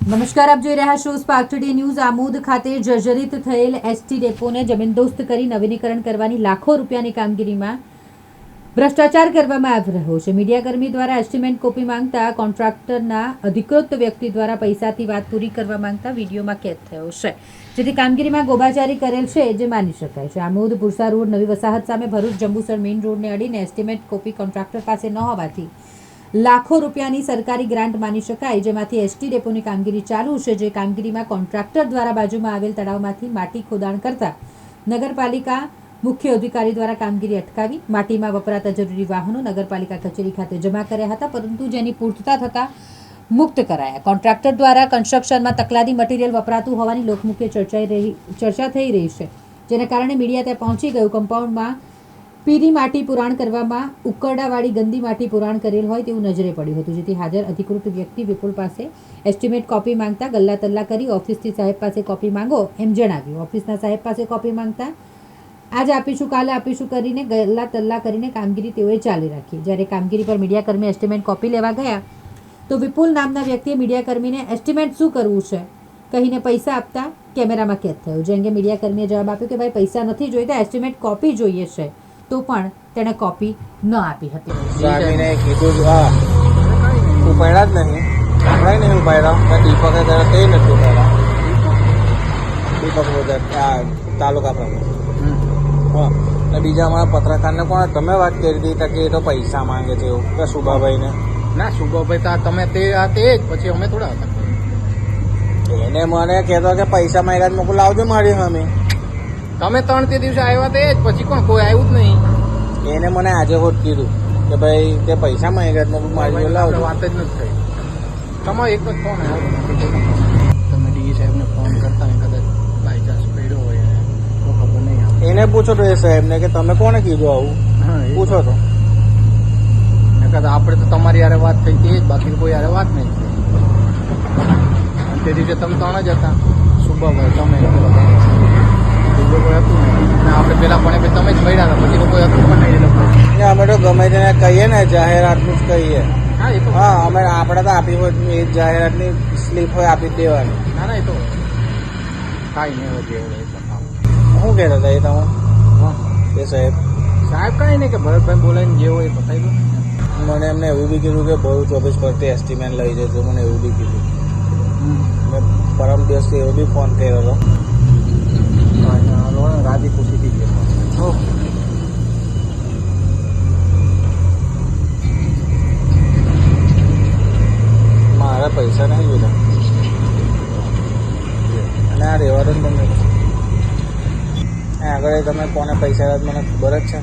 નમસ્કાર, આપ જોઈ રહ્યા છો સ્પાર્ક ટુડે ન્યૂઝ આમોદ ખાતે જર્જરિત થયેલ એસટી ડેપોને જમીનદોસ્ત કરી નવીનીકરણ કરવાની લાખો રૂપિયાની કામગીરીમાં ભ્રષ્ટાચાર કરવામાં આવી રહ્યો છે. મીડિયાકર્મી દ્વારા એસ્ટિમેટ કોપી માંગતા કોન્ટ્રાક્ટરના અધિકૃત વ્યક્તિ દ્વારા પૈસાથી વાત પૂરી કરવા માંગતા વિડીયોમાં કેદ થયો છે. જેથી કામગીરીમાં ગોબાચારી કરેલ છે જે માની શકાય છે. આમોદ પુરસા રોડ નવી વસાહત સામે ભરૂચ જંબુસર મેઇન રોડને અડીને એસ્ટિમેટ કોપી કોન્ટ્રાક્ટર પાસે ન હોવાથી લાખો રૂપિયાની સરકારી ગ્રાન્ટ માની શકાય, જેમાંથી એસટી ડેપોની કામગીરી ચાલુ છે, જે કામગીરીમાં કોન્ટ્રાક્ટર દ્વારા બાજુમાં આવેલ તળાવમાંથી માટી ખોદાણ કરતા નગરપાલિકા મુખ્ય અધિકારી દ્વારા કામગીરી અટકાવી, માટીમાં વપરાતા જરૂરી વાહનો નગરપાલિકા કચેરી ખાતે જમા કર્યા હતા, પરંતુ જેની પૂર્તતા થતાં મુક્ત કરાયા. કોન્ટ્રાક્ટર દ્વારા કન્સ્ટ્રક્શનમાં તકલાદી મટીરિયલ વપરાતું હોવાની લોકમુખ્ય ચર્ચાઈ રહી, ચર્ચા થઈ રહી છે, જેને કારણે મીડિયા ત્યાં પહોંચી ગયું. કમ્પાઉન્ડમાં પીરી માટી પુરાણ કરવામાં ઉકરડાવાળી ગંદી માટી પુરાણ કરેલ હોય તેવું નજરે પડ્યું હતું. જેથી હાજર અધિકૃત વ્યક્તિ વિપુલ પાસે એસ્ટિમેટ કોપી માંગતા ગલ્લા તલ્લા કરી ઓફિસથી સાહેબ પાસે કોપી માંગો એમ જણાવ્યું. ઓફિસના સાહેબ પાસે કોપી માંગતા, આજ આપીશું, કાલે આપીશું કરીને ગલ્લા તલ્લા કરીને કામગીરી તેઓએ ચાલી રાખી. જ્યારે કામગીરી પર મીડિયાકર્મી એસ્ટિમેટ કોપી લેવા ગયા, તો વિપુલ નામના વ્યક્તિએ મીડિયાકર્મીને એસ્ટિમેટ શું કરવું છે? કહીને પૈસા આપતા કેમેરામાં કેદ થયો. જે અંગે મીડિયાકર્મીએ જવાબ આપ્યો કે, ભાઈ, પૈસા નથી જોઈતા એસ્ટિમેટ કોપી જોઈએ છે. તો પણ તેણે કોપી ન આપી હતી. સ્વામીને કીધું હા પડ્યા જ નહીં. હમણાં નહીં મેં દીપકે ત્યારે તે નથી ઉપાડ્યા. દીપક બોધર આ તાલુકા પ્રમુખ. હા અને બીજા અમારા પત્રકારને કોણ તમે વાત કરી હતી કે એ તો પૈસા માંગે છે એવું કે સુભાભાઈને ના સુભાભાઈ તો તમે તે આ તે જ પછી અમે થોડા હતા. એને મને કહેતો કે પૈસા માંગ્યા મોકલાવજો મોકલું લાવજો મારી સામે. તમે ત્રણ તે દિવસે આવ્યા તે જ પછી કોણ? કોઈ આવ્યું જ નહીં. એને મને આજે હોત કીધું કે ભાઈ તે પૈસા માંગ્યા મોકલું મારી લાવજો વાત જ નથી થઈ. તમારો એક જ ફોન આવ્યો. તમે ડીઈ સાહેબને ફોન કરતા કદાચ બાય ચાન્સ પડ્યો હોય તો ખબર નહીં આવે. એને પૂછો તો એ સાહેબને કે તમે કોને કીધું આવું? હા એ પૂછો તો. કદાચ આપણે તો તમારી યારે વાત થઈ હતી જ બાકી કોઈ યારે વાત નહીં. થઈ તે દિવસે તમે ત્રણ જ હતા. સુબહ તમે. હતું આપણે પહેલાં પણ એ તમે જ મળ્યા હતા પછી કોઈ હતું પણ નહીં લોકો. અમે તો ગમે તેને કહીએ ને જાહેરાતનું જ કહીએ. હા એ તો હા અમે આપણે તો આપી હોય એ જાહેરાતની સ્લીપ હોય આપી દેવાની. ના ના એ તો કાંઈ નહીં જે. શું કહેતા હતા એ તમે? હા. એ સાહેબ? સાહેબ કાંઈ નહીં કે ભરતભાઈ બોલાવીને જે હોય એ બતાવી દો. મને એમને એવું બી કીધું કે ભરૂચ ચોવીસ પરથી એસ્ટિમેટ લઈ જજો મને એવું બી કીધું. મેં પરમ દિવસથી એવો બી ફોન કર્યો હતો. પૈસા નહીં બધા અને આ રહેવા દો ને તમને આગળ તમે કોને પૈસા મને ખબર જ છે.